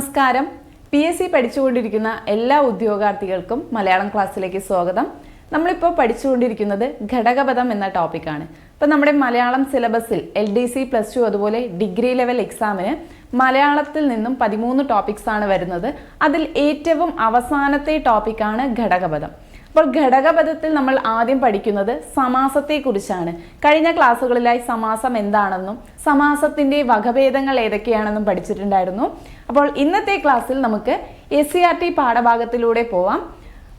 നമസ്കാരം. P S C പഠിച്ചുകൊണ്ടിരിക്കുന്ന എല്ലാ ഉദ്യോഗാർത്ഥികൾക്കും മലയാളം ക്ലാസ്സിലേക്ക് സ്വാഗതം. നമ്മളിപ്പോൾ പഠിച്ചുകൊണ്ടിരിക്കുന്നത് ഘടകപദം എന്ന ടോപ്പിക്കാണ് ഇപ്പം നമ്മുടെ മലയാളം സിലബസിൽ L D C plus two അതുപോലെ ഡിഗ്രി ലെവൽ എക്സാമിന് മലയാളത്തിൽ നിന്നും പതിമൂന്ന് ടോപ്പിക്സ് ആണ് വരുന്നത്. അതിൽ ഏറ്റവും അവസാനത്തെ ടോപ്പിക്കാണ് ഘടകപദം. അപ്പോൾ ഘടകപദത്തിൽ നമ്മൾ ആദ്യം പഠിക്കുന്നത് സമാസത്തെക്കുറിച്ചാണ്. കഴിഞ്ഞ ക്ലാസ്സുകളിലായി സമാസം എന്താണെന്നും സമാസത്തിന്റെ വകഭേദങ്ങൾ ഏതൊക്കെയാണെന്നും പഠിച്ചിട്ടുണ്ടായിരുന്നു. അപ്പോൾ ഇന്നത്തെ ക്ലാസ്സിൽ നമുക്ക് എസ് സി ആർ ടി പാഠഭാഗത്തിലൂടെ പോവാം.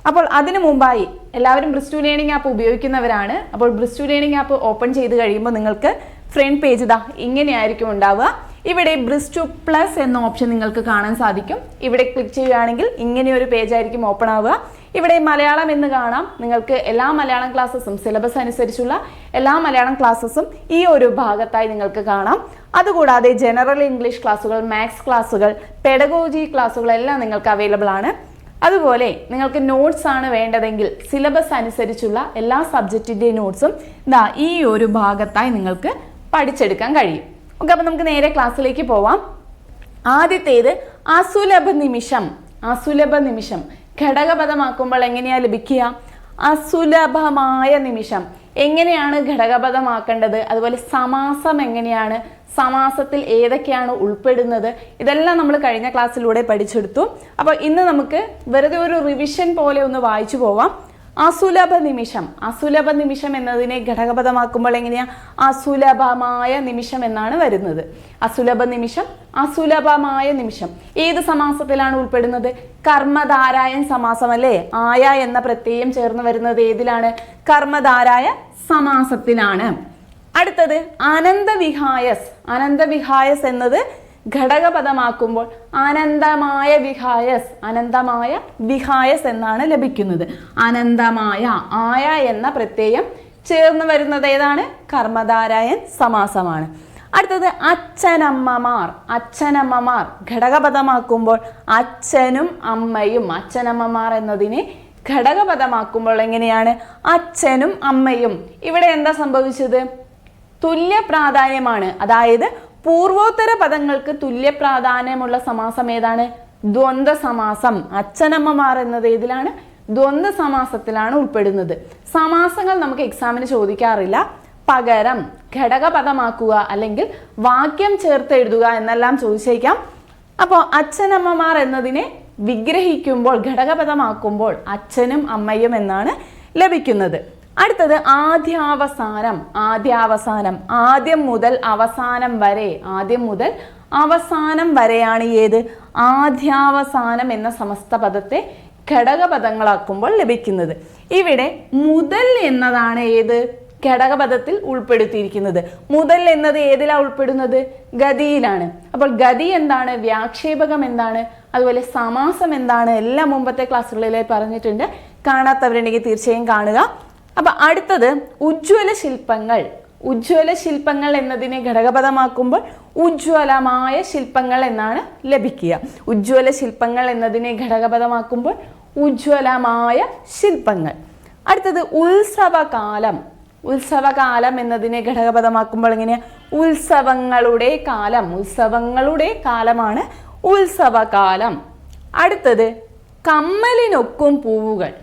അപ്പോൾ അതിനു മുമ്പായി എല്ലാവരും ബ്രിസ്റ്റു ലേണിംഗ് ആപ്പ് ഉപയോഗിക്കുന്നവരാണ്. അപ്പോൾ ബ്രിസ്റ്റു ലേണിംഗ് ആപ്പ് ഓപ്പൺ ചെയ്ത് കഴിയുമ്പോൾ നിങ്ങൾക്ക് ഫ്രണ്ട് പേജ് ഇതാ ഇങ്ങനെയായിരിക്കും ഉണ്ടാവുക. ഇവിടെ ബ്രിസ് ടു പ്ലസ് എന്ന ഓപ്ഷൻ നിങ്ങൾക്ക് കാണാൻ സാധിക്കും. ഇവിടെ ക്ലിക്ക് ചെയ്യുകയാണെങ്കിൽ ഇങ്ങനെ ഒരു പേജ് ആയിരിക്കും ഓപ്പൺ ആവുക. ഇവിടെ മലയാളം എന്ന് കാണാം. നിങ്ങൾക്ക് എല്ലാ മലയാളം ക്ലാസ്സസും സിലബസ് അനുസരിച്ചുള്ള എല്ലാ മലയാളം ക്ലാസ്സസും ഈ ഒരു ഭാഗത്തായി നിങ്ങൾക്ക് കാണാം. അതുകൂടാതെ ജനറൽ ഇംഗ്ലീഷ് ക്ലാസ്സുകൾ മാത്സ് ക്ലാസ്സുകൾ പെഡഗോജി ക്ലാസ്സുകൾ എല്ലാം നിങ്ങൾക്ക് അവൈലബിൾ ആണ്. അതുപോലെ നിങ്ങൾക്ക് നോട്ട്സ് ആണ് വേണ്ടതെങ്കിൽ സിലബസ് അനുസരിച്ചുള്ള എല്ലാ സബ്ജക്റ്റിന്റെയും നോട്ട്സും ഈ ഒരു ഭാഗത്തായി നിങ്ങൾക്ക് പഠിച്ചെടുക്കാൻ കഴിയും. ഓക്കെ അപ്പം നമുക്ക് നേരെ ക്ലാസ്സിലേക്ക് പോവാം. ആദ്യത്തേത് അസുലഭ നിമിഷം. അസുലഭ നിമിഷം. ഘടകപദമാക്കുമ്പോൾ എങ്ങനെയാ ലഭിക്കുക? അസുലഭമായ നിമിഷം. എങ്ങനെയാണ് ഘടകപദമാക്കേണ്ടത്? അതുപോലെ സമാസം എങ്ങനെയാണ്? സമാസത്തിൽ ഏതൊക്കെയാണ് ഉൾപ്പെടുന്നത്? ഇതെല്ലാം നമ്മൾ കഴിഞ്ഞ ക്ലാസ്സിലൂടെ പഠിച്ചെടുത്തു. അപ്പോൾ ഇന്ന് നമുക്ക് വെറുതെ ഒരു റിവിഷൻ പോലെ ഒന്ന് വായിച്ചു പോവാം. അസുലഭ നിമിഷം. അസുലഭ നിമിഷം എന്നതിനെ ഘടകപദമാക്കുമ്പോൾ എങ്ങനെയാ? അസുലഭമായ നിമിഷം എന്നാണ് വരുന്നത്. അസുലഭ നിമിഷം അസുലഭമായ നിമിഷം. ഏത് സമാസത്തിലാണ് ഉൾപ്പെടുന്നത്? കർമ്മധാരായൻ സമാസം അല്ലേ ആയ എന്ന പ്രത്യയം ചേർന്ന് വരുന്നത് ഏതിലാണ്? കർമ്മധാരായ സമാസത്തിലാണ്. അടുത്തത് അനന്തവിഹായസ്. അനന്തവിഹായസ് എന്നത് ഘടകപദമാക്കുമ്പോൾ അനന്തമായ വിഹായസ് അനന്തമായ വിഹായസ് എന്നാണ് ലഭിക്കുന്നത്. അനന്തമായ ആയ എന്ന പ്രത്യയം ചേർന്ന് വരുന്നത് ഏതാണ്? കർമ്മധാരായൻ സമാസമാണ്. അടുത്തത് അച്ഛനമ്മമാർ അച്ഛനമ്മമാർ ഘടകപദമാക്കുമ്പോൾ അച്ഛനും അമ്മയും അച്ഛനമ്മമാർ എന്നതിനെ ഘടകപദമാക്കുമ്പോൾ എങ്ങനെയാണ്? അച്ഛനും അമ്മയും. ഇവിടെ എന്താ സംഭവിച്ചത്? തുല്യ പ്രാധാന്യമാണ്. അതായത് പൂർവോത്തര പദങ്ങൾക്ക് തുല്യ പ്രാധാന്യമുള്ള സമാസം ഏതാണ്? ദ്വന്ദ്വ സമാസം അച്ഛനമ്മമാർ എന്നത് ഏതിലാണ്? ദ്വന്ദ്വ സമാസത്തിലാണ് ഉൾപ്പെടുന്നത്. സമാസങ്ങൾ നമുക്ക് എക്സാമിന് ചോദിക്കാറില്ല. പകരം ഘടകപദമാക്കുക അല്ലെങ്കിൽ വാക്യം ചേർത്ത് എഴുതുക എന്നെല്ലാം ചോദിച്ചേക്കാം. അപ്പോൾ അച്ഛനമ്മമാർ എന്നതിനെ വിഗ്രഹിക്കുമ്പോൾ ഘടകപദമാക്കുമ്പോൾ അച്ഛനും അമ്മയും എന്നാണ് ലഭിക്കുന്നത്. അടുത്തത് ആദ്യാവസാനം ആദ്യാവസാനം. ആദ്യം മുതൽ അവസാനം വരെ ആദ്യം മുതൽ അവസാനം വരെയാണ് ഏത്? ആദ്യാവസാനം എന്ന സമസ്ത പദത്തെ ഘടകപദങ്ങളാക്കുമ്പോൾ ലഭിക്കുന്നത്. ഇവിടെ മുതൽ എന്നതാണ് ഏത്? ഘടകപദത്തിൽ ഉൾപ്പെടുത്തിയിരിക്കുന്നത്. മുതൽ എന്നത് ഏതിലാ ഉൾപ്പെടുന്നത്? ഗതിയിലാണ്. അപ്പോൾ ഗതി എന്താണ്? വ്യാക്ഷേപകം എന്താണ്? അതുപോലെ സമാസം എന്താണ്? എല്ലാം മുമ്പത്തെ ക്ലാസ്സുകളിൽ പറഞ്ഞിട്ടുണ്ട്. കാണാത്തവരുണ്ടെങ്കിൽ തീർച്ചയായും കാണുക. അപ്പൊ അടുത്തത് ഉജ്ജ്വല ശില്പങ്ങൾ. ഉജ്ജ്വല ശില്പങ്ങൾ എന്നതിനെ ഘടകപദമാക്കുമ്പോൾ ഉജ്ജ്വലമായ ശില്പങ്ങൾ എന്നാണ് ലഭിക്കുക. ഉജ്ജ്വല ശില്പങ്ങൾ എന്നതിനെ ഘടകപദമാക്കുമ്പോൾ ഉജ്ജ്വലമായ ശില്പങ്ങൾ. അടുത്തത് ഉത്സവകാലം. ഉത്സവകാലം എന്നതിനെ ഘടകപദമാക്കുമ്പോൾ എങ്ങനെ ഉത്സവങ്ങളുടെ കാലം. ഉത്സവങ്ങളുടെ കാലമാണ് ഉത്സവകാലം. അടുത്തത് കമ്മലിനൊക്കും പൂവുകൾ.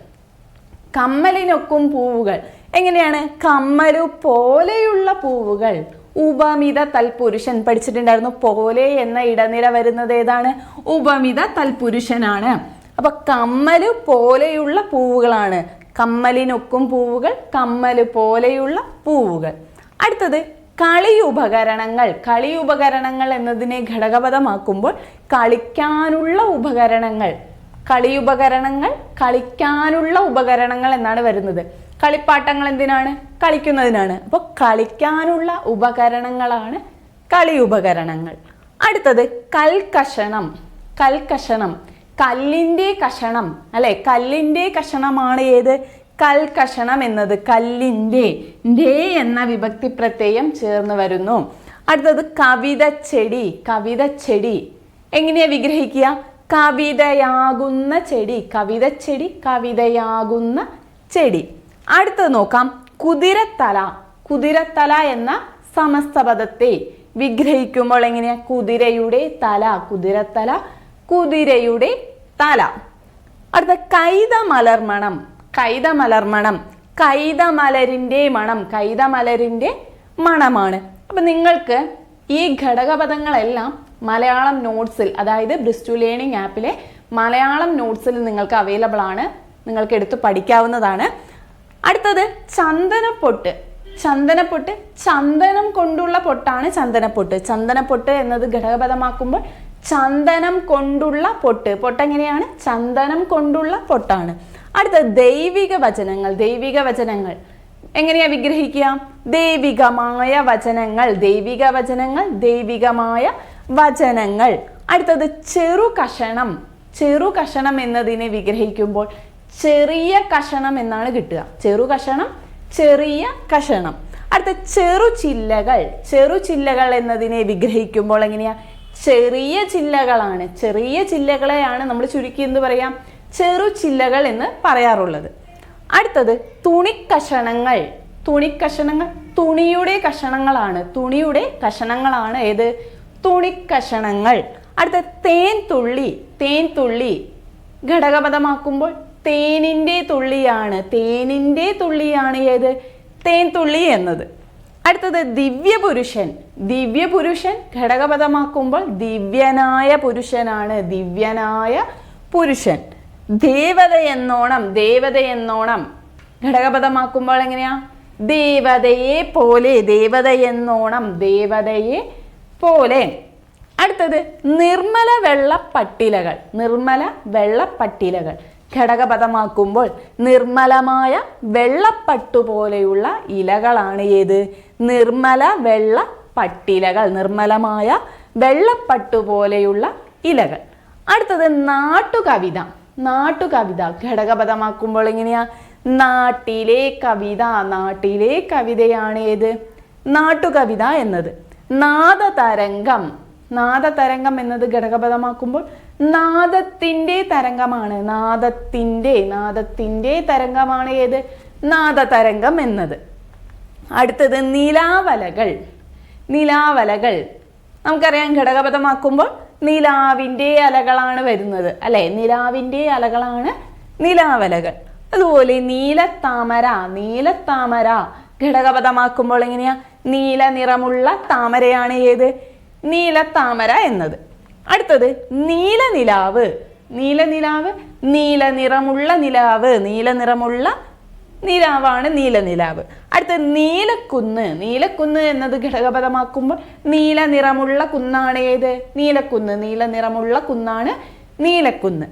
കമ്മലിനൊക്കും പൂവുകൾ. എങ്ങനെയാണ്? കമ്മലു പോലെയുള്ള പൂവുകൾ. ഉപമിത തൽപുരുഷൻ പഠിച്ചിട്ടുണ്ടായിരുന്നു. പോലെ എന്ന ഇടനില വരുന്നത് ഏതാണ്? ഉപമിത തൽപുരുഷനാണ്. അപ്പൊ കമ്മൽ പോലെയുള്ള പൂവുകളാണ്. കമ്മലിനൊക്കും പൂവുകൾ കമ്മൽ പോലെയുള്ള പൂവുകൾ. അടുത്തത് കളി ഉപകരണങ്ങൾ. കളി ഉപകരണങ്ങൾ എന്നതിനെ ഘടകപദമാക്കുമ്പോൾ കളിക്കാനുള്ള ഉപകരണങ്ങൾ. കളി ഉപകരണങ്ങൾ കളിക്കാനുള്ള ഉപകരണങ്ങൾ എന്നാണ് വരുന്നത്. കളിപ്പാട്ടങ്ങൾ എന്തിനാണ്? കളിക്കുന്നതിനാണ്. അപ്പോൾ കളിക്കാനുള്ള ഉപകരണങ്ങളാണ് കളി ഉപകരണങ്ങൾ. അടുത്തത് കൽക്കഷണം. കൽക്കഷണം. കല്ലിന്റെ കഷണം. അല്ലെ? കല്ലിന്റെ കഷണമാണ് ഏത്? കൽക്കഷണം എന്നത് കല്ലിന്റെ ഡേ എന്ന വിഭക്തി പ്രത്യയം ചേർന്ന് വരുന്നു. അടുത്തത് കവിത ചെടി കവിത ചെടി എങ്ങനെയാ വിഗ്രഹിക്കുക? കവിതയാകുന്ന ചെടി കവിത ചെടി കവിതയാകുന്ന ചെടി. അടുത്തത് നോക്കാം. കുതിരത്തല. കുതിരത്തല എന്ന സമസ്ത പദത്തെ വിഗ്രഹിക്കുമ്പോൾ എങ്ങനെയാ? കുതിരയുടെ തല കുതിരത്തല കുതിരയുടെ തല. അടുത്ത കൈതമലർമണം കൈതമലർമണം. കൈതമലരിന്റെ മണം. കൈതമലരിന്റെ മണമാണ്. അപ്പം നിങ്ങൾക്ക് ഈ ഘടകപദങ്ങളെല്ലാം മലയാളം നോട്ട്സിൽ അതായത് ബ്രിസ്റ്റു ലേണിംഗ് ആപ്പിലെ മലയാളം നോട്ട്സിൽ നിങ്ങൾക്ക് അവൈലബിൾ ആണ്. നിങ്ങൾക്ക് എടുത്ത് പഠിക്കാവുന്നതാണ്. അടുത്തത് ചന്ദനപ്പൊട്ട്. ചന്ദനപ്പൊട്ട് ചന്ദനം കൊണ്ടുള്ള പൊട്ടാണ് ചന്ദനപ്പൊട്ട്. ചന്ദനപ്പൊട്ട് എന്നത് ഘടകപദമാക്കുമ്പോൾ ചന്ദനം കൊണ്ടുള്ള പൊട്ട്. പൊട്ട് എങ്ങനെയാണ്? ചന്ദനം കൊണ്ടുള്ള പൊട്ടാണ്. അടുത്തത് ദൈവിക വചനങ്ങൾ ദൈവിക വചനങ്ങൾ. എങ്ങനെയാ വിഗ്രഹിക്കുക? ദൈവികമായ വചനങ്ങൾ ദൈവിക വചനങ്ങൾ ദൈവികമായ വചനങ്ങൾ. അടുത്തത് ചെറു കഷണം. ചെറു കഷണം എന്നതിനെ വിഗ്രഹിക്കുമ്പോൾ ചെറിയ കഷണം എന്നാണ് കിട്ടുക. ചെറു കഷണം ചെറിയ കഷണം. അടുത്ത ചെറു ചില്ലകൾ. ചെറു ചില്ലകൾ എന്നതിനെ വിഗ്രഹിക്കുമ്പോൾ എങ്ങനെയാ? ചെറിയ ചില്ലകളാണ്. ചെറിയ ചില്ലകളെയാണ് നമ്മൾ ചുരുക്കി എന്ന് പറയാം? ചെറു ചില്ലകൾ എന്ന് പറയാറുള്ളത്. അടുത്തത് തുണിക്കഷണങ്ങൾ. തുണിക്കഷണങ്ങൾ തുണിയുടെ കഷണങ്ങളാണ്. തുണിയുടെ കഷണങ്ങളാണ് ഏത്? തുണിക്കഷണങ്ങൾ. അടുത്ത തേൻ തുള്ളി തേൻ തുള്ളി ഘടകപദമാക്കുമ്പോൾ തേനിന്റെ തുള്ളിയാണ് തേനിന്റെ തുള്ളിയാണ് ഏത്? തേൻ തുള്ളി എന്നത്. അടുത്തത് ദിവ്യപുരുഷൻ. ദിവ്യപുരുഷൻ ഘടകപദമാക്കുമ്പോൾ ദിവ്യനായ പുരുഷനാണ് ദിവ്യനായ പുരുഷൻ. ദേവത എന്നോണം ദേവത എന്നോണം ഘടകപദമാക്കുമ്പോൾ എങ്ങനെയാ? ദേവതയെ പോലെ ദേവത എന്നോണം ദേവതയെ പോലെ. അടുത്തത് നിർമ്മല വെള്ളപ്പട്ടിലകൾ. നിർമ്മല വെള്ളപ്പട്ടിലകൾ. ഘടകപദമാക്കുമ്പോൾ നിർമ്മലമായ വെള്ളപ്പട്ടു പോലെയുള്ള ഇലകളാണ് ഏത്? നിർമ്മല വെള്ള പട്ടിലകൾ നിർമ്മലമായ വെള്ളപ്പട്ടു പോലെയുള്ള ഇലകൾ. അടുത്തത് നാട്ടുകവിത. നാട്ടുകവിത ഘടകപദമാക്കുമ്പോൾ എങ്ങനെയാ? നാട്ടിലെ കവിത. നാട്ടിലെ കവിതയാണ് ഏത്? നാട്ടുകവിത എന്നത്. നാദതരംഗം. നാദതരംഗം എന്നത് ഘടകപദമാക്കുമ്പോൾ നാദത്തിന്റെ തരംഗമാണ്. നാദത്തിന്റെ നാദത്തിന്റെ തരംഗമാണ് ഏത്? നാദതരംഗം എന്നത്. അടുത്തത് നിലാവലകൾ. നിലാവലകൾ. നമുക്കറിയാം ഘടകപദമാക്കുമ്പോൾ നിലാവിന്റെ അലകളാണ് വരുന്നത്. അല്ലെ? നിലാവിന്റെ അലകളാണ് നിലാവലകൾ. അതുപോലെ നീലത്താമര നീലത്താമര. ഘടകപദമാക്കുമ്പോൾ എങ്ങനെയാ? നീല നിറമുള്ള താമരയാണ് ഏത്? നീല താമര എന്നത്. അടുത്തത് നീല നിലാവ്. നീല നിലാവ് നീല നിറമുള്ള നിലാവ്. നീല നിറമുള്ള നിലാവാണ് നീല നിലാവ്. അടുത്ത നീലക്കുന്ന് നീലക്കുന്ന് എന്നത് ഘടകപദമാക്കുമ്പോൾ നീല നിറമുള്ള കുന്നാണ് ഏത്? നീലക്കുന്ന് നീല നിറമുള്ള കുന്നാണ് നീലക്കുന്ന്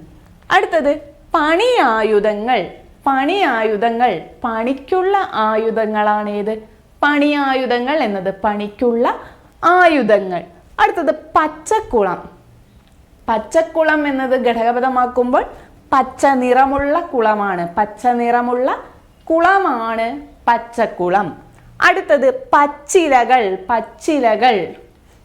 അടുത്തത് പണിയായുധങ്ങൾ. പണിയായുധങ്ങൾ പണിക്കുള്ള ആയുധങ്ങളാണ് ഏത് പണിയായുധങ്ങൾ എന്നത് പണിക്കുള്ള ആയുധങ്ങൾ. അടുത്തത് പച്ചക്കുളം. പച്ചക്കുളം എന്നത് ഘടകപദമാക്കുമ്പോൾ പച്ച നിറമുള്ള കുളമാണ്. പച്ച നിറമുള്ള കുളമാണ് പച്ചക്കുളം. അടുത്തത് പച്ചിലകൾ പച്ചിലകൾ.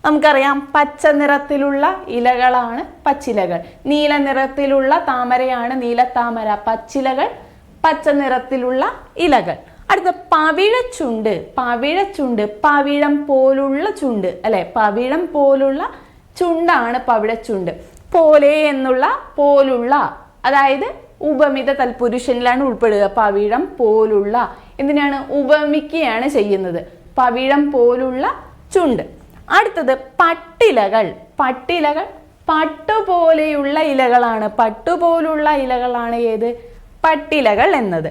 നമുക്കറിയാം പച്ച നിറത്തിലുള്ള ഇലകളാണ് പച്ചിലകൾ. നീല നിറത്തിലുള്ള താമരയാണ് നീലത്താമര പച്ചിലകൾ പച്ച നിറത്തിലുള്ള ഇലകൾ. അടുത്ത പവിഴച്ചുണ്ട്. പവിഴച്ചുണ്ട്. പവിഴം പോലുള്ള ചുണ്ട് അല്ലെ? പവിഴം പോലുള്ള ചുണ്ടാണ് പവിഴച്ചുണ്ട്. പോലെ എന്നുള്ള പോലുള്ള അതായത് ഉപമിത തൽപുരുഷനിലാണ് ഉൾപ്പെടുക. പവിഴം പോലുള്ള. എന്തിനാണ്? ഉപമിക്കുകയാണ് ചെയ്യുന്നത്. പവിഴം പോലുള്ള ചുണ്ട്. അടുത്തത് പട്ടിലകൾ. പട്ടിലകൾ പട്ടുപോലെയുള്ള ഇലകളാണ്. പട്ടുപോലുള്ള ഇലകളാണ് ഏത്? പട്ടിലകൾ എന്നത്.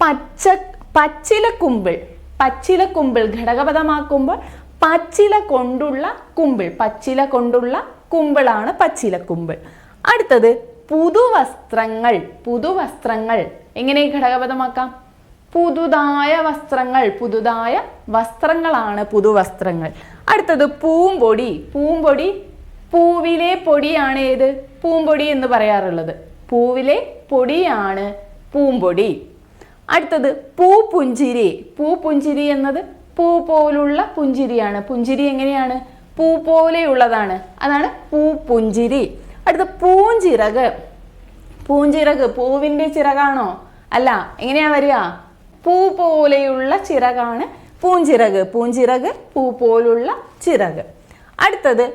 പച്ച പച്ചിലക്കുമ്പിൾ പച്ചിലക്കുമ്പിൾ ഘടകപദമാക്കുമ്പോൾ പച്ചില കൊണ്ടുള്ള കുമ്പിൾ. പച്ചില കൊണ്ടുള്ള കുമ്പിളാണ് പച്ചിലക്കുമ്പിൾ അടുത്തത് പുതുവസ്ത്രങ്ങൾ. പുതുവസ്ത്രങ്ങൾ. എങ്ങനെ ഘടകപദമാക്കാം? പുതുതായ വസ്ത്രങ്ങൾ. പുതുതായ വസ്ത്രങ്ങളാണ് പുതുവസ്ത്രങ്ങൾ. അടുത്തത് പൂമ്പൊടി. പൂമ്പൊടി പൂവിലെ പൊടിയാണ് ഏത്? പൂമ്പൊടി എന്ന് പറയാറുള്ളത്. പൂവിലെ പൊടിയാണ് പൂമ്പൊടി. അടുത്തത് പൂപുഞ്ചിരി. പൂപുഞ്ചിരി എന്നത് പൂ പോലുള്ള പുഞ്ചിരിയാണ്. പുഞ്ചിരി എങ്ങനെയാണ്? പൂ പോലെയുള്ളതാണ്. അതാണ് പൂപുഞ്ചിരി. അടുത്ത പൂഞ്ചിറക്. പൂഞ്ചിറക് പൂവിന്റെ ചിറകാണോ? അല്ല എങ്ങനെയാ വരിക? പൂ പോലെയുള്ള ചിറകാണ് പൂഞ്ചിറക്. പൂഞ്ചിറക് പൂ പോലുള്ള ചിറക്. അടുത്തത്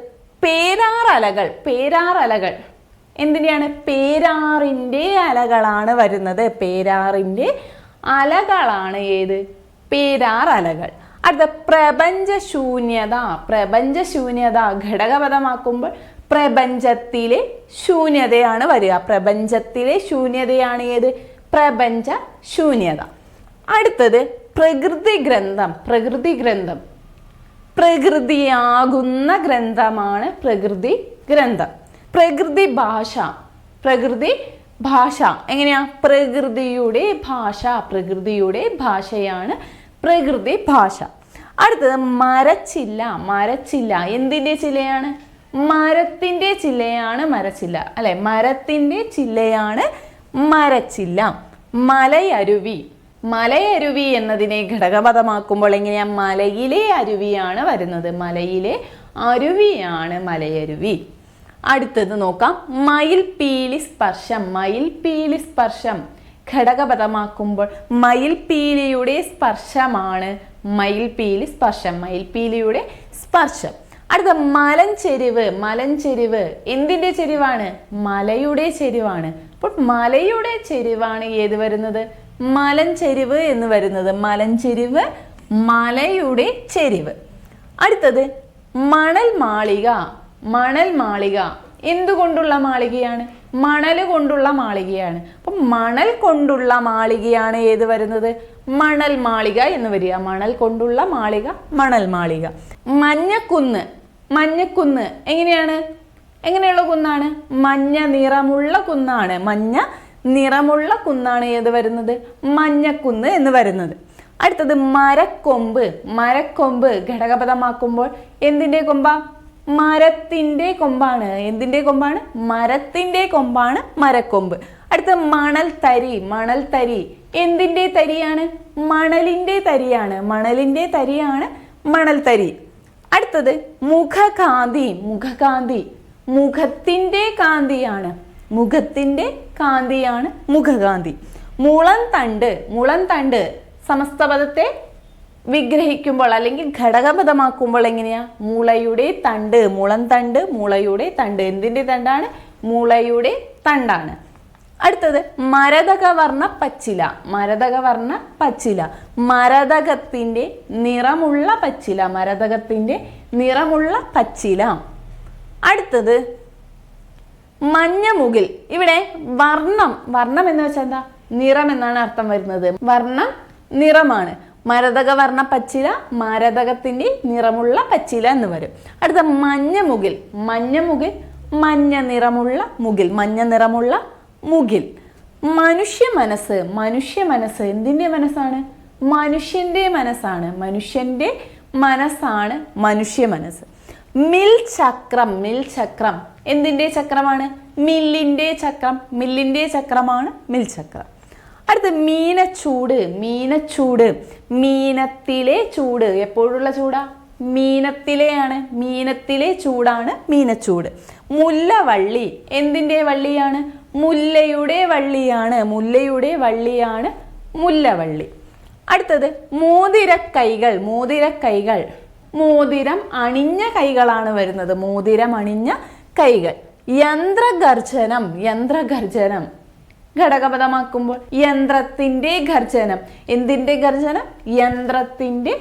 പേരാറലകൾ. പേരാറലകൾ. എന്തിന്റെയാണ് പേരാറിന്റെ അലകളാണ് വരുന്നത്. പേരാറിന്റെ അലകളാണ് ഏത്? പേരാർ അലകൾ അടുത്ത പ്രപഞ്ചശൂന്യത പ്രപഞ്ചശൂന്യത പ്രപഞ്ച ഘടകപദമാക്കുമ്പോൾ പ്രപഞ്ചത്തിലെ ശൂന്യതയാണ് വരിക. പ്രപഞ്ചത്തിലെ ശൂന്യതയാണ് ഏത്? പ്രപഞ്ച ശൂന്യത. അടുത്തത് പ്രകൃതി ഗ്രന്ഥം. പ്രകൃതി ഗ്രന്ഥം. പ്രകൃതിയാകുന്ന ഗ്രന്ഥമാണ് പ്രകൃതി ഗ്രന്ഥം. പ്രകൃതി ഭാഷ. പ്രകൃതി ഭാഷ. എങ്ങനെയാ? പ്രകൃതിയുടെ ഭാഷ. പ്രകൃതിയുടെ ഭാഷയാണ് പ്രകൃതി ഭാഷ. അടുത്തത് മരച്ചില്ല. മരച്ചില്ല. എന്തിന്റെ ചില്ലയാണ്? മരത്തിന്റെ ചില്ലയാണ് മരച്ചില്ല. അല്ലെ? മരത്തിന്റെ ചില്ലയാണ് മരച്ചില്ല. മലയരുവി. മലയരുവി എന്നതിനെ ഘടകപദമാക്കുമ്പോൾ എങ്ങനെയാ? മലയിലെ അരുവിയാണ് വരുന്നത്. മലയിലെ അരുവിയാണ് മലയരുവി. അടുത്തത് നോക്കാം. മയിൽ പീലി സ്പർശം മയിൽ പീലി സ്പർശം. ഘടകപദമാക്കുമ്പോൾ മയിൽപീലിയുടെ സ്പർശമാണ്. മയിൽ പീലി സ്പർശം മയിൽ പീലിയുടെ സ്പർശം. അടുത്ത മലഞ്ചെരിവ് മലഞ്ചെരിവ് എന്തിന്റെ ചെരിവാണ്? മലയുടെ ചെരിവാണ്. അപ്പോൾ മലയുടെ ചെരിവാണ് ഏത് വരുന്നത്? മലഞ്ചെരിവ് എന്ന് വരുന്നത്. മലഞ്ചെരിവ് മലയുടെ ചെരിവ്. അടുത്തത് മണൽ മാളിക. മണൽ മാളിക. എന്തുകൊണ്ടുള്ള മാളികയാണ്? മണൽ കൊണ്ടുള്ള മാളികയാണ്. അപ്പം മണൽ കൊണ്ടുള്ള മാളികയാണ് ഏത് വരുന്നത്? മണൽ മാളിക എന്ന് വരിക. മണൽ കൊണ്ടുള്ള മാളിക മണൽ മാളിക. മഞ്ഞക്കുന്ന്. മഞ്ഞക്കുന്ന് എങ്ങനെയാണ്? എങ്ങനെയുള്ള കുന്നാണ്? മഞ്ഞ നിറമുള്ള കുന്നാണ്. മഞ്ഞ നിറമുള്ള കുന്നാണ് ഏത് വരുന്നത്? മഞ്ഞക്കുന്ന് എന്ന് വരുന്നത്. അടുത്തത് മരക്കൊമ്പ്. മരക്കൊമ്പ് ഘടകപദമാക്കുമ്പോൾ എന്തിന്റെ കൊമ്പ? മരത്തിന്റെ കൊമ്പാണ്. എന്തിന്റെ കൊമ്പാണ്? മരത്തിന്റെ കൊമ്പാണ് മരക്കൊമ്പ്. അടുത്ത മണൽ തരി മണൽ തരി. എന്തിന്റെ തരിയാണ്? മണലിന്റെ തരിയാണ്. മണലിന്റെ തരിയാണ് മണൽ തരി. അടുത്തത് മുഖകാന്തി മുഖകാന്തി. മുഖത്തിന്റെ കാന്തിയാണ്. മുഖത്തിന്റെ കാന്തിയാണ് മുഖകാന്തി. മുളം തണ്ട് മുളം തണ്ട്. സമസ്തപദത്തെ വിഗ്രഹിക്കുമ്പോൾ അല്ലെങ്കിൽ ഘടകപഥമാക്കുമ്പോൾ എങ്ങനെയാ? മുളയുടെ തണ്ട് മുളം തണ്ട് മുളയുടെ തണ്ട്. എന്തിന്റെ തണ്ടാണ്? മുളയുടെ തണ്ടാണ്. അടുത്തത് മരതകവർണ പച്ചില. മരതകവർണ പച്ചില. മരതകത്തിന്റെ നിറമുള്ള പച്ചില. മരതകത്തിന്റെ നിറമുള്ള പച്ചില. അടുത്തത് മഞ്ഞമുകിൽ ഇവിടെ വർണം. വർണം എന്ന് വെച്ചാൽ എന്താ? നിറം എന്നാണ് അർത്ഥം വരുന്നത്. വർണം നിറമാണ്. മരതക വർണ പച്ചില മരതകത്തിന്റെ നിറമുള്ള പച്ചില എന്ന് വരും. അടുത്ത മഞ്ഞ മുകിൽ മഞ്ഞ മുകിൽ മഞ്ഞ നിറമുള്ള മുകിൽ മഞ്ഞ നിറമുള്ള മുകിൽ. മനുഷ്യ മനസ്സ് മനുഷ്യ മനസ്സ് എന്തിന്റെ മനസ്സാണ്? മനുഷ്യന്റെ മനസ്സാണ്. മനുഷ്യന്റെ മനസ്സാണ് മനുഷ്യ മനസ്സ്. മിൽ ചക്രം മിൽ ചക്രം എന്തിന്റെ ചക്രമാണ്? മില്ലിന്റെ ചക്രം. മില്ലിന്റെ ചക്രമാണ് മിൽ ചക്രം. അടുത്ത് മീനച്ചൂട് മീനച്ചൂട്. മീനത്തിലെ ചൂട്. എപ്പോഴുള്ള ചൂടാ? മീനത്തിലെയാണ്. മീനത്തിലെ ചൂടാണ് മീനച്ചൂട്. മുല്ലവള്ളി എന്തിന്റെ വള്ളിയാണ്? മുല്ലയുടെ വള്ളിയാണ്. മുല്ലയുടെ വള്ളിയാണ് മുല്ലവള്ളി. അടുത്തത് മോതിരക്കൈകൾ. മോതിരക്കൈകൾ. മോതിരം അണിഞ്ഞ കൈകളാണ് വരുന്നത്. മോതിരം അണിഞ്ഞ കൈകൾ. യന്ത്രഗർജനം. യന്ത്രഗർജനം. ഘടകപദമാക്കുമ്പോൾ യന്ത്രത്തിന്റെ ഗർജനം എന്തിന്റെ ഗർജനം യന്ത്രത്തിന്റെ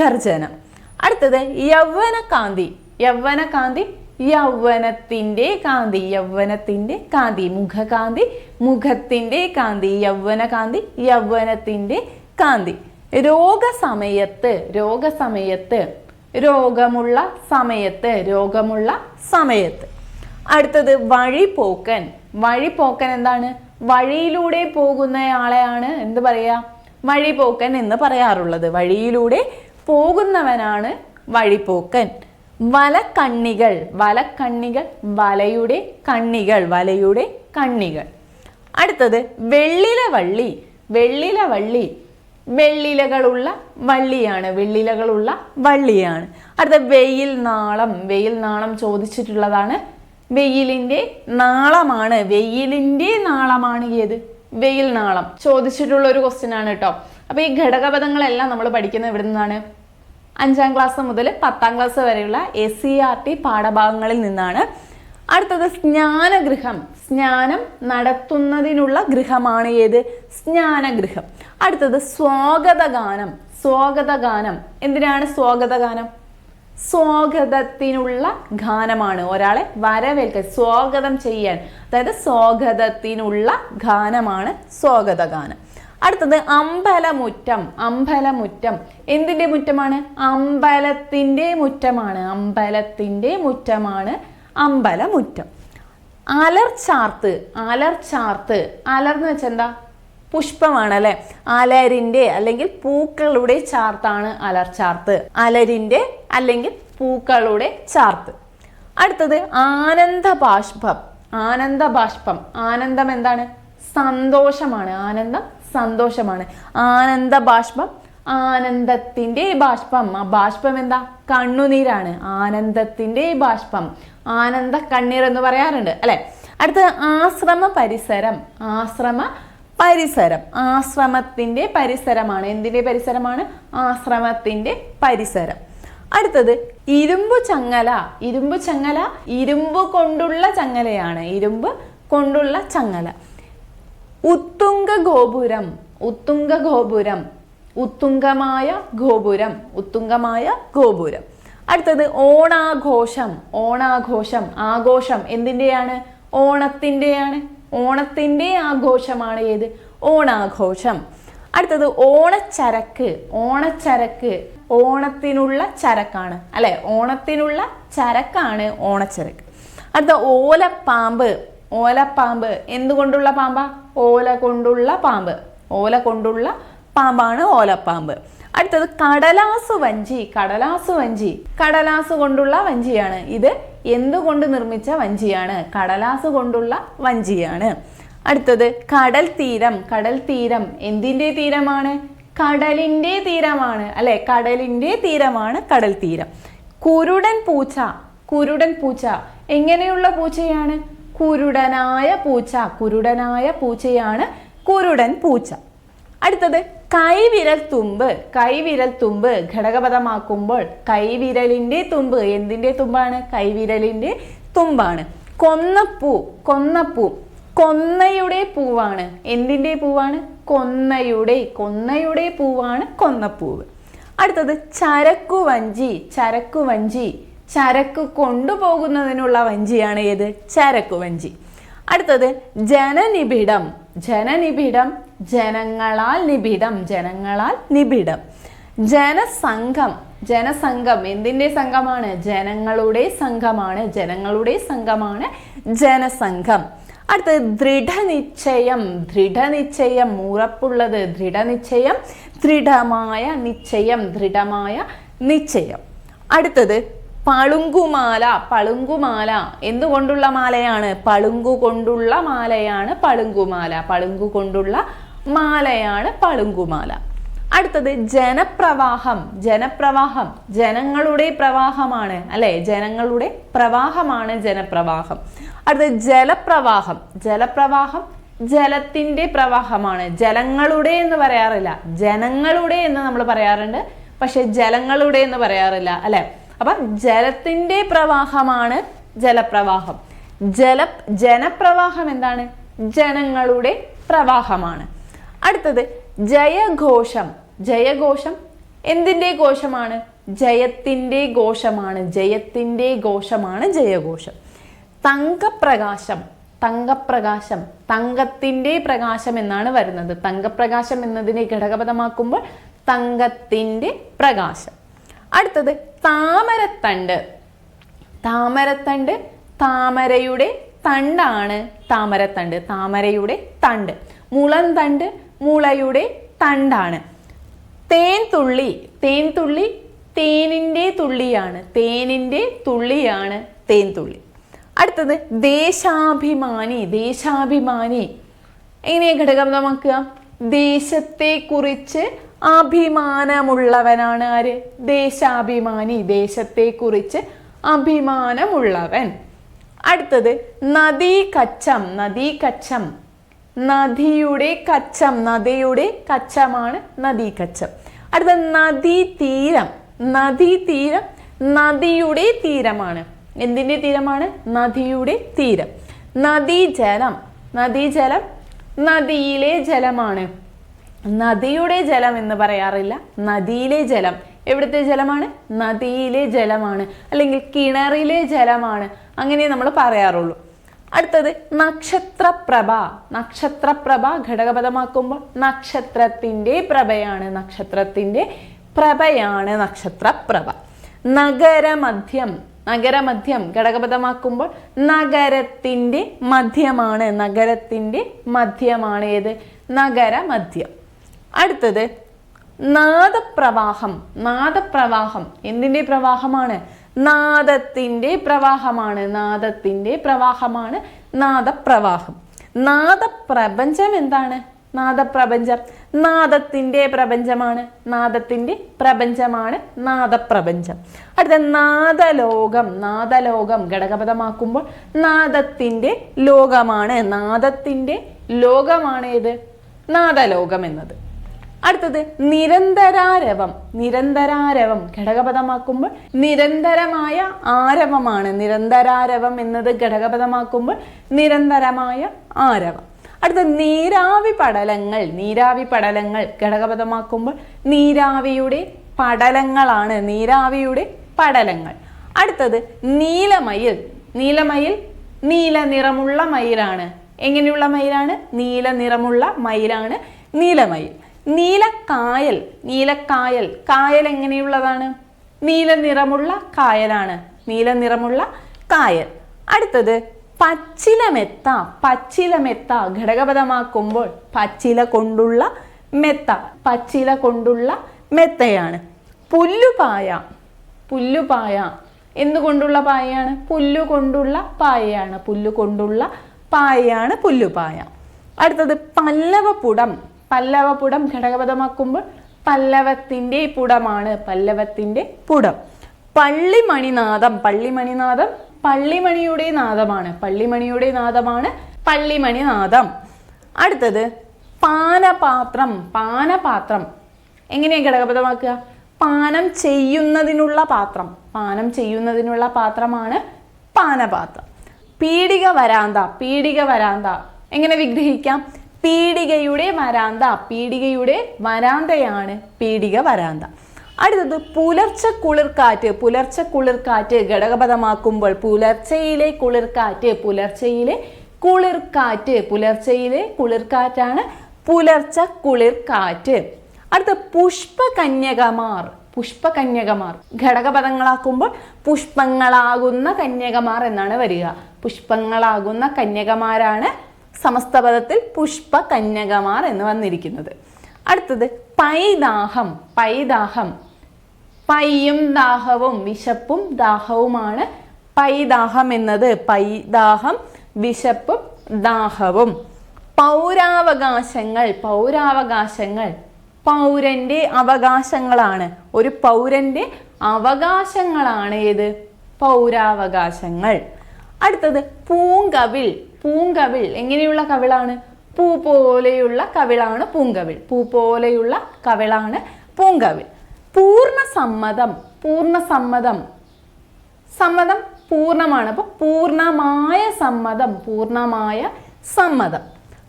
ഗർജനം അടുത്തത് യൗവനകാന്തി. യൗവനകാന്തി യൗവനത്തിന്റെ കാന്തി യൗവനത്തിന്റെ കാന്തി മുഖകാന്തി മുഖത്തിന്റെ കാന്തി യൗവനകാന്തി യൗവനത്തിന്റെ കാന്തി. രോഗസമയത്ത് രോഗസമയത്ത് രോഗമുള്ള സമയത്ത് രോഗമുള്ള സമയത്ത്. അടുത്തത് വഴിപോക്കൻ. വഴിപോക്കൻ എന്താണ്? വഴിയിലൂടെ പോകുന്നയാളെയാണ് എന്ത് പറയുക വഴിപോക്കൻ എന്ന് പറയാറുള്ളത്. വഴിയിലൂടെ പോകുന്നവനാണ് വഴിപോക്കൻ. വലക്കണ്ണികൾ വലക്കണ്ണികൾ വലയുടെ കണ്ണികൾ വലയുടെ കണ്ണികൾ. അടുത്തത് വെള്ളില വള്ളി വെള്ളില വള്ളി വെള്ളിലകളുള്ള വള്ളിയാണ് വെള്ളിലകളുള്ള വള്ളിയാണ്. അടുത്ത വെയിൽ നാളം. വെയിൽ നാളം ചോദിച്ചിട്ടുള്ളതാണ് വെയിലിന്റെ നാളമാണ്. വെയിലിന്റെ നാളമാണ് ഏത്? വെയിൽ നാളം. ചോദിച്ചിട്ടുള്ള ഒരു ക്വസ്റ്റ്യൻ ആണ് കേട്ടോ അപ്പോൾ ഈ ഘടകപദങ്ങളെല്ലാം നമ്മൾ പഠിക്കുന്നത് ഇവിടെ നിന്നാണ് അഞ്ചാം ക്ലാസ് മുതൽ പത്താം ക്ലാസ് വരെയുള്ള എസ് സി ആർ ടി പാഠഭാഗങ്ങളിൽ നിന്നാണ്. അടുത്തത് സ്നാനഗൃഹം. സ്നാനം നടത്തുന്നതിനുള്ള ഗൃഹമാണ് ഏത്? സ്നാനഗൃഹം. അടുത്തത് സ്വാഗതഗാനം. സ്വാഗതഗാനം. എന്തിനാണ് സ്വാഗതഗാനം? സ്വാഗതത്തിനുള്ള ഗാനമാണ്. ഒരാളെ വരവേൽക്കാൻ സ്വാഗതം ചെയ്യാൻ. അതായത് സ്വാഗതത്തിനുള്ള ഗാനമാണ് സ്വാഗതഗാനം. അടുത്തത് അമ്പലമുറ്റം അമ്പലമുറ്റം. എന്തിന്റെ മുറ്റമാണ്? അമ്പലത്തിന്റെ മുറ്റമാണ്. അമ്പലത്തിന്റെ മുറ്റമാണ് അമ്പലമുറ്റം. അലർച്ചാർത്ത് അലർച്ചാർത്ത്. അലർന്ന് വെച്ചാൽ എന്താ പുഷ്പമാണ് അല്ലെ അലരിന്റെ അല്ലെങ്കിൽ പൂക്കളുടെ ചാർത്താണ് അലർ ചാർത്ത്. അലരിന്റെ അല്ലെങ്കിൽ പൂക്കളുടെ ചാർത്ത്. അടുത്തത് ആനന്ദ ബാഷ്പം ആനന്ദ ബാഷ്പം ആനന്ദം എന്താണ്? സന്തോഷമാണ്. ആനന്ദം സന്തോഷമാണ്. ആനന്ദ ബാഷ്പം ആനന്ദത്തിന്റെ ബാഷ്പം. ആ ബാഷ്പം എന്താ? കണ്ണുനീരാണ്. ആനന്ദത്തിന്റെ ബാഷ്പം. ആനന്ദ കണ്ണീർ എന്ന് പറയാറുണ്ട് അല്ലെ? അടുത്തത് ആശ്രമ പരിസരം ആശ്രമ പരിസരം. ആശ്രമത്തിന്റെ പരിസരമാണ്. എന്തിന്റെ പരിസരമാണ്? ആശ്രമത്തിന്റെ പരിസരം. അടുത്തത് ഇരുമ്പു ചങ്ങല. ഇരുമ്പു ചങ്ങല ഇരുമ്പ് കൊണ്ടുള്ള ചങ്ങലയാണ്. ഇരുമ്പ് കൊണ്ടുള്ള ചങ്ങല. ഉത്തുംഗ ഗോപുരം. ഉത്തുംഗ ഗോപുരം. ഉത്തുംഗമായ ഗോപുരം. ഉത്തുംഗമായ ഗോപുരം. അടുത്തത് ഓണാഘോഷം. ഓണാഘോഷം. ആഘോഷം എന്തിന്റെയാണ്? ഓണത്തിന്റെയാണ്. ഓണത്തിന്റെ ആഘോഷമാണ് ഏത്? ഓണാഘോഷം. അടുത്തത് ഓണച്ചരക്ക്. ഓണച്ചരക്ക് ഓണത്തിനുള്ള ചരക്കാണ്. അല്ലെ? ഓണത്തിനുള്ള ചരക്കാണ് ഓണച്ചരക്ക്. അടുത്ത ഓലപ്പാമ്പ്. ഓലപ്പാമ്പ് എന്തുകൊണ്ടുള്ള പാമ്പാ? ഓല കൊണ്ടുള്ള പാമ്പ്. ഓല കൊണ്ടുള്ള പാമ്പാണ് ഓലപ്പാമ്പ്. അടുത്തത് കടലാസു വഞ്ചി. കടലാസു വഞ്ചി. കടലാസു കൊണ്ടുള്ള വഞ്ചിയാണ് ഇത്. എന്തുകൊണ്ട് നിർമ്മിച്ച വഞ്ചിയാണ്? കടലാസ് കൊണ്ടുള്ള വഞ്ചിയാണ്. അടുത്തത് കടൽ തീരം. കടൽ തീരം എന്തിന്റെ തീരമാണ്? കടലിന്റെ തീരമാണ്. അല്ലെ? കടലിന്റെ തീരമാണ് കടൽ തീരം. കുരുടൻ പൂച്ച കുരുടൻ പൂച്ച എങ്ങനെയുള്ള പൂച്ചയാണ്? കുരുടനായ പൂച്ച കുരുടനായ പൂച്ചയാണ് കുരുടൻ പൂച്ച. അടുത്തത് കൈവിരൽ തുമ്പ് കൈവിരൽ തുമ്പ് ഘടകപദമാക്കുമ്പോൾ കൈവിരലിന്റെ തുമ്പ് എന്തിന്റെ തുമ്പാണ്? കൈവിരലിന്റെ തുമ്പാണ്. കൊന്നപ്പൂ കൊന്നപ്പൂ. കൊന്നയുടെ പൂവാണ്. എന്തിന്റെ പൂവാണ്? കൊന്നയുടെ കൊന്നയുടെ പൂവാണ് കൊന്നപ്പൂവ്. അടുത്തത് ചരക്കു വഞ്ചി ചരക്കു കൊണ്ടുപോകുന്നതിനുള്ള വഞ്ചിയാണ് ഏത്? ചരക്കു വഞ്ചി. അടുത്തത് ജനനിബിഡം ജനനിബിഡം ജനങ്ങളാൽ നിബിഡം ജനങ്ങളാൽ നിബിഡം. ജനസംഘം ജനസംഘം എന്തിന്റെ സംഘമാണ്? ജനങ്ങളുടെ സംഘമാണ് ജനങ്ങളുടെ സംഘമാണ് ജനസംഘം. അടുത്തത് ദൃഢനിശ്ചയം ദൃഢനിശ്ചയം ഉറപ്പുള്ളത് ദൃഢനിശ്ചയം ദൃഢമായ നിശ്ചയം ദൃഢമായ നിശ്ചയം. അടുത്തത് പളുങ്കുമാല പളുങ്കുമാല. എന്തുകൊണ്ടുള്ള മാലയാണ്? പളുങ്കു കൊണ്ടുള്ള മാലയാണ് പളുങ്കുമാല. പളുങ്കു കൊണ്ടുള്ള മാലയാണ് പളുങ്കുമാല. അടുത്തത് ജനപ്രവാഹം ജനപ്രവാഹം ജനങ്ങളുടെ പ്രവാഹമാണ് അല്ലെ? ജനങ്ങളുടെ പ്രവാഹമാണ് ജനപ്രവാഹം. അടുത്തത് ജലപ്രവാഹം ജലപ്രവാഹം ജലത്തിന്റെ പ്രവാഹമാണ്. ജലങ്ങളുടെ എന്ന് പറയാറില്ല ജനങ്ങളുടെ എന്ന് നമ്മൾ പറയാറുണ്ട് പക്ഷെ ജലങ്ങളുടെ എന്ന് പറയാറില്ല അല്ലെ? അപ്പൊ ജലത്തിന്റെ പ്രവാഹമാണ് ജലപ്രവാഹം. ജല ജനപ്രവാഹം എന്താണ്? ജനങ്ങളുടെ പ്രവാഹമാണ്. അടുത്തത് ജയഘോഷം. ജയഘോഷം എന്തിന്റെ ഘോഷമാണ്? ജയത്തിന്റെ ഘോഷമാണ്. ജയത്തിന്റെ ഘോഷമാണ് ജയഘോഷം. തങ്കപ്രകാശം. തങ്കപ്രകാശം. തങ്കത്തിന്റെ പ്രകാശം എന്നാണ് വരുന്നത്. തങ്കപ്രകാശം എന്നതിനെ ഘടകപദമാക്കുമ്പോൾ തങ്കത്തിന്റെ പ്രകാശം. അടുത്തത് താമരത്തണ്ട്. താമരത്തണ്ട് താമരയുടെ തണ്ടാണ് താമരത്തണ്ട്. താമരയുടെ തണ്ട്. മുളം തണ്ട് മുളയുടെ തണ്ടാണ്. തേൻ തുള്ളി തേൻ തുള്ളി തേനിന്റെ തുള്ളിയാണ്. തേനിന്റെ തുള്ളിയാണ് തേൻ തുള്ളി. അടുത്തത് ദേശാഭിമാനി ദേശാഭിമാനി. എങ്ങനെയാ ഘടകപദമാക്കുക ദേശത്തെക്കുറിച്ച് അഭിമാനമുള്ളവനാണ് ആര്? ദേശാഭിമാനി ദേശത്തെക്കുറിച്ച് അഭിമാനമുള്ളവൻ. അടുത്തത് നദീ കച്ചം നദീ കച്ചം നദിയുടെ കച്ചം നദിയുടെ കച്ചമാണ് നദീ കച്ചം അടുത്ത നദീ തീരം നദീ തീരം നദിയുടെ തീരമാണ്. എന്തിന്റെ തീരമാണ്? നദിയുടെ തീരം. നദീജലം നദീജലം നദിയിലെ ജലമാണ്. നദിയുടെ ജലം എന്ന് പറയാറില്ല നദിയിലെ ജലം. എവിടുത്തെ ജലമാണ്? നദിയിലെ ജലമാണ്. അല്ലെങ്കിൽ കിണറിലെ ജലമാണ്. അങ്ങനെ നമ്മൾ പറയാറുള്ളൂ. അടുത്തത് നക്ഷത്രപ്രഭ. നക്ഷത്രപ്രഭ ഘടകപദമാക്കുമ്പോൾ നക്ഷത്രത്തിന്റെ പ്രഭയാണ് നക്ഷത്രത്തിന്റെ പ്രഭയാണ് നക്ഷത്രപ്രഭ. നഗരമധ്യം. നഗരമധ്യം ഘടകപദമാക്കുമ്പോൾ നഗരത്തിന്റെ മധ്യമാണ്. നഗരത്തിന്റെ മധ്യമാണ് ഏത്? നഗരമധ്യം. അടുത്തത് നാദപ്രവാഹം. നാദപ്രവാഹം എന്തിന്റെ പ്രവാഹമാണ്? നാദത്തിന്റെ പ്രവാഹമാണ് നാദത്തിന്റെ പ്രവാഹമാണ് നാദപ്രവാഹം. നാദപ്രപഞ്ചം എന്താണ്? നാദപ്രപഞ്ചം. നാദത്തിന്റെ പ്രപഞ്ചമാണ് നാദത്തിന്റെ പ്രപഞ്ചമാണ് നാദപ്രപഞ്ചം. അടുത്ത നാദലോകം നാദലോകം ഘടകപദമാക്കുമ്പോൾ നാദത്തിന്റെ ലോകമാണ്. നാദത്തിന്റെ ലോകമാണ് ഏത്? നാദലോകം എന്നത്. അടുത്തത് നിരന്തരാരവം. നിരന്തരാരവം ഘടകപദമാക്കുമ്പോൾ നിരന്തരമായ ആരവമാണ്. നിരന്തരാരവം എന്നത് ഘടകപദമാക്കുമ്പോൾ നിരന്തരമായ ആരവം. അടുത്ത നീരാവി പടലങ്ങൾ. നീരാവി പടലങ്ങൾ ഘടകപദമാക്കുമ്പോൾ നീരാവിയുടെ പടലങ്ങളാണ്. നീരാവിയുടെ പടലങ്ങൾ. അടുത്തത് നീലമയിൽ. നീലമയിൽ നീല നിറമുള്ള മയിലാണ്. എങ്ങനെയുള്ള മയിലാണ്? നീല നിറമുള്ള മയിലാണ് നീലമയിൽ. നീലക്കായൽ നീലക്കായൽ കായൽ എങ്ങനെയുള്ളതാണ്? നീല നിറമുള്ള കായലാണ്. നീല നിറമുള്ള കായൽ. അടുത്തത് പച്ചിലമെത്ത പച്ചിലമെത്ത ഘടകപദമാക്കുമ്പോൾ പച്ചില കൊണ്ടുള്ള മെത്ത പച്ചില കൊണ്ടുള്ള മെത്തയാണ്. പുല്ലുപായ പുല്ലുപായ എന്തുകൊണ്ടുള്ള പായയാണ്? പുല്ലു കൊണ്ടുള്ള പായയാണ്. പുല്ലു കൊണ്ടുള്ള പായയാണ് പുല്ലുപായ. അടുത്തത് പല്ലവപുടം പല്ലവപുടം ഘടകപദമാക്കുമ്പോൾ പല്ലവത്തിന്റെ പുടമാണ് പല്ലവത്തിന്റെ പുടം. പള്ളിമണിനാഥം പള്ളിമണിനാഥം പള്ളിമണിയുടെ നാദമാണ് പള്ളിമണിയുടെ നാദമാണ് പള്ളിമണിനാഥം. അടുത്തത് പാനപാത്രം പാനപാത്രം. എങ്ങനെയാണ് ഘടകപദമാക്കുക? പാനം ചെയ്യുന്നതിനുള്ള പാത്രം. പാനം ചെയ്യുന്നതിനുള്ള പാത്രമാണ് പാനപാത്രം. പീടിക വരാന്ത പീടിക വരാന്ത. എങ്ങനെ വിഗ്രഹിക്കാം? പീഡികയുടെ വരാന്ത പീടികയുടെ വരാന്തയാണ് പീടിക വരാന്ത. അടുത്തത് പുലർച്ച കുളിർക്കാറ്റ് പുലർച്ച കുളിർക്കാറ്റ് ഘടകപദമാക്കുമ്പോൾ പുലർച്ചയിലെ കുളിർക്കാറ്റ് പുലർച്ചയിലെ കുളിർക്കാറ്റ് പുലർച്ചയിലെ കുളിർക്കാറ്റാണ് പുലർച്ച കുളിർക്കാറ്റ്. അടുത്ത പുഷ്പകന്യകമാർ പുഷ്പകന്യകമാർ ഘടകപദങ്ങളാക്കുമ്പോൾ പുഷ്പങ്ങളാകുന്ന കന്യകമാർ എന്നാണ് വരിക. പുഷ്പങ്ങളാകുന്ന കന്യകമാരാണ് സമസ്തപദത്തിൽ പുഷ്പകന്യകമാർ എന്ന് വന്നിരിക്കുന്നത്. അടുത്തത് പൈദാഹം പൈദാഹം. പയ്യും ദാഹവും വിശപ്പും ദാഹവുമാണ് പൈദാഹം എന്നത്. പൈദാഹം വിശപ്പും ദാഹവും. പൗരാവകാശങ്ങൾ പൗരാവകാശങ്ങൾ. പൗരന്റെ അവകാശങ്ങളാണ്. ഒരു പൗരന്റെ അവകാശങ്ങളാണ് ഏത്? പൗരാവകാശങ്ങൾ. അടുത്തത് പൂങ്കവിൾ പൂങ്കവിൾ. എങ്ങനെയുള്ള കവിളാണ്? പൂ പോലെയുള്ള കവിളാണ് പൂങ്കവിൾ. പൂ പോലെയുള്ള കവിളാണ് പൂങ്കവിൾ. പൂർണസമ്മതം പൂർണസമ്മതം സമ്മതം പൂർണമാണ് അപ്പോൾ പൂർണമായ സമ്മതം പൂർണമായ സമ്മതം.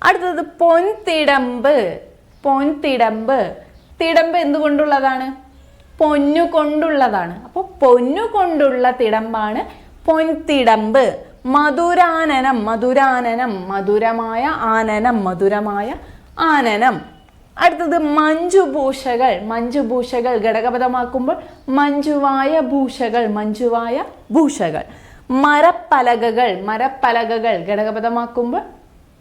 അടുത്തത് പൊൻതിടമ്പ്. പൊൻതിടമ്പ്. തിടമ്പ് എന്തുകൊണ്ടുള്ളതാണ്? പൊന്നു കൊണ്ടുള്ളതാണ് അപ്പോൾ പൊന്നു കൊണ്ടുള്ള തിടമ്പാണ് പൊൻതിടമ്പ്. മധുരാനനം മധുരാനനം മധുരമായ ആനനം മധുരമായ ആനനം. അടുത്തത് മഞ്ജുഭൂഷകൾ. മഞ്ജുഭൂഷകൾ ഘടകപദമാക്കുമ്പോൾ മഞ്ജുവായ ഭൂഷകൾ മഞ്ജുവായ ഭൂഷകൾ. മരപ്പലകകൾ മരപ്പലകകൾ ഘടകപദമാക്കുമ്പോൾ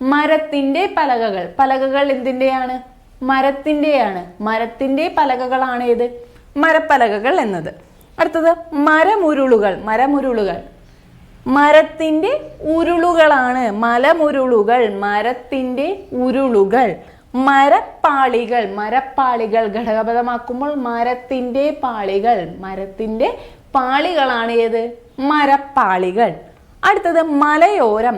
മരത്തിന്റെ പലകകൾ. പലകകൾ എന്തിന്റെയാണ്? മരത്തിന്റെയാണ്. മരത്തിന്റെ പലകകളാണ് ഏത് മരപ്പലകകൾ എന്നത്. അടുത്തത് മരമുരുളുകൾ മരമുരുളുകൾ. മരത്തിന്റെ ഉരുളുകളാണ്. മലമുരുളുകൾ മരത്തിന്റെ ഉരുളുകൾ. മരപ്പാളികൾ മരപ്പാളികൾ ഘടകപദമാക്കുമ്പോൾ മരത്തിന്റെ പാളികൾ മരത്തിന്റെ പാളികളാണ് ഏത്? മരപ്പാളികൾ. അടുത്തത് മലയോരം.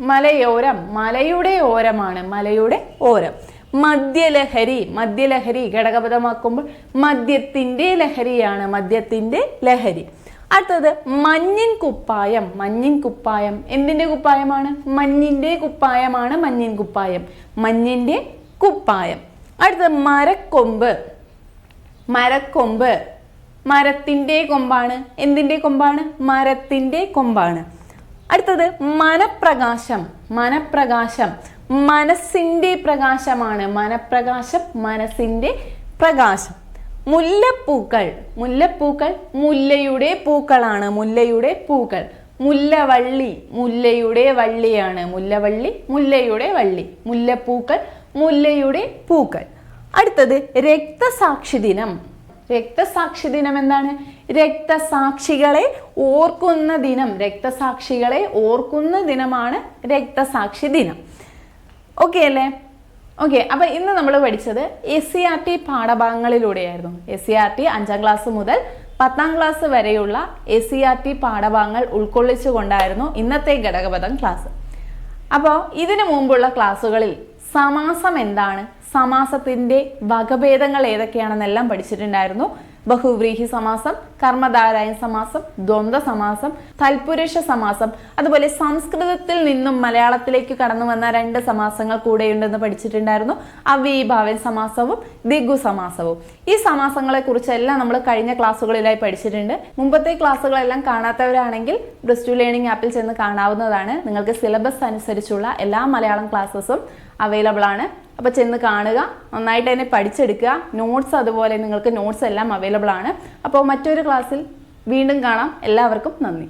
മലയോരം മലയുടെ ഓരമാണ് മലയുടെ ഓരം. മദ്യലഹരി മദ്യലഹരി ഘടകപദമാക്കുമ്പോൾ മദ്യത്തിന്റെ ലഹരിയാണ് മദ്യത്തിന്റെ ലഹരി. അടുത്തത് മഞ്ഞിൻ കുപ്പായം. മഞ്ഞിൻ കുപ്പായം. എന്തിന്റെ കുപ്പായമാണ്? മഞ്ഞിന്റെ കുപ്പായമാണ് മഞ്ഞിൻ കുപ്പായം. മഞ്ഞിന്റെ കുപ്പായം. അടുത്തത് മരക്കൊമ്പ്. മരക്കൊമ്പ്. മരത്തിന്റെ കൊമ്പാണ്. എന്തിന്റെ കൊമ്പാണ്? മരത്തിന്റെ കൊമ്പാണ്. അടുത്തത് മനപ്രകാശം. മനപ്രകാശം. മനസ്സിന്റെ പ്രകാശമാണ്. മനപ്രകാശം മനസ്സിന്റെ പ്രകാശം. മുല്ലപ്പൂക്കൾ. മുല്ലപ്പൂക്കൾ മുല്ലയുടെ പൂക്കളാണ്. മുല്ലയുടെ പൂക്കൾ. മുല്ലവള്ളി മുല്ലയുടെ വള്ളിയാണ്. മുല്ലവള്ളി മുല്ലയുടെ വള്ളി. മുല്ലപ്പൂക്കൾ മുല്ലയുടെ പൂക്കൾ. അടുത്തത് രക്തസാക്ഷി ദിനം. രക്തസാക്ഷി ദിനം എന്താണ്? രക്തസാക്ഷികളെ ഓർക്കുന്ന ദിനം. രക്തസാക്ഷികളെ ഓർക്കുന്ന ദിനമാണ് രക്തസാക്ഷി ദിനം. ഓക്കെ അല്ലേ? ഓക്കെ അപ്പൊ ഇന്ന് നമ്മൾ പഠിച്ചത് എസ് സി ആർ ടി പാഠഭാഗങ്ങളിലൂടെയായിരുന്നു. എസ് സി ആർ ടി അഞ്ചാം ക്ലാസ് മുതൽ പത്താം ക്ലാസ് വരെയുള്ള എസ് സി ആർ ടി പാഠഭാഗങ്ങൾ ഉൾക്കൊള്ളിച്ചുകൊണ്ടായിരുന്നു ഇന്നത്തെ ഘടകപദം ക്ലാസ് അപ്പോൾ ഇതിനു മുമ്പുള്ള ക്ലാസ്സുകളിൽ സമാസം എന്താണ്? സമാസത്തിന്റെ വകഭേദങ്ങൾ ഏതൊക്കെയാണെന്നെല്ലാം പഠിച്ചിട്ടുണ്ടായിരുന്നു. ബഹുവ്രീഹി സമാസം കർമ്മധാരായ സമാസം ദ്വന്ദ്വ സമാസം തൽപുരുഷ സമാസം. അതുപോലെ സംസ്കൃതത്തിൽ നിന്നും മലയാളത്തിലേക്ക് കടന്നു വന്ന രണ്ട് സമാസങ്ങൾ കൂടെയുണ്ടെന്ന് പഠിച്ചിട്ടുണ്ടായിരുന്നു. അവീഭാവൻ സമാസവും ദിഗു സമാസവും. ഈ സമാസങ്ങളെ കുറിച്ചെല്ലാം നമ്മൾ കഴിഞ്ഞ ക്ലാസ്സുകളിലായി പഠിച്ചിട്ടുണ്ട്. മുമ്പത്തെ ക്ലാസ്സുകളെല്ലാം കാണാത്തവരാണെങ്കിൽ ബ്രസ് ടു ലേണിംഗ് ആപ്പിൽ ചെന്ന് കാണാവുന്നതാണ്. നിങ്ങൾക്ക് സിലബസ് അനുസരിച്ചുള്ള എല്ലാ മലയാളം ക്ലാസ്സസും അവൈലബിൾ ആണ്. അപ്പോൾ ചെന്ന് കാണുക നന്നായിട്ട് തന്നെ പഠിച്ചെടുക്കുക. നോട്ട്സ് അതുപോലെ നിങ്ങൾക്ക് നോട്ട്സ് എല്ലാം അവൈലബിൾ ആണ്. അപ്പോൾ മറ്റൊരു ക്ലാസ്സിൽ വീണ്ടും കാണാം. എല്ലാവർക്കും നന്ദി.